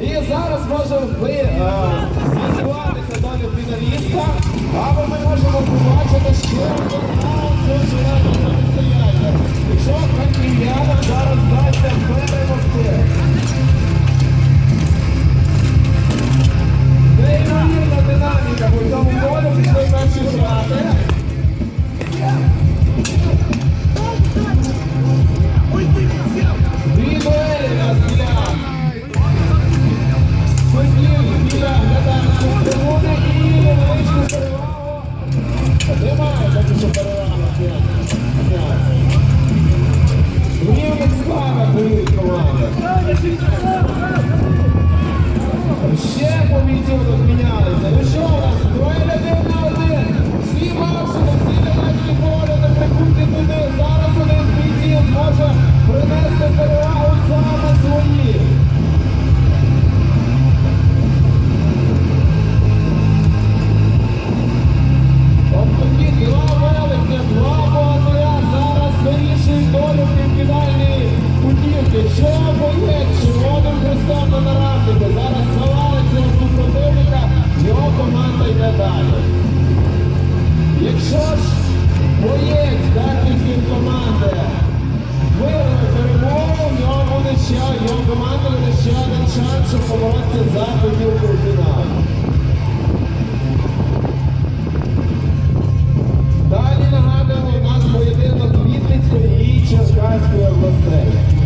І зараз можемо ви зізватися з'ясуватися долю фіналіста, або ми можемо побачити що один раунд цього невеличку перевагу. Немає поки далі. Якщо ж боєць Харківської команди виграє перемогу, в нього буде ще, його команда буде ще один шанс, щоб поборотися за путівку у фінал. Далі нагадуємо, у нас поєдинок Вінницької і Черкаської областей.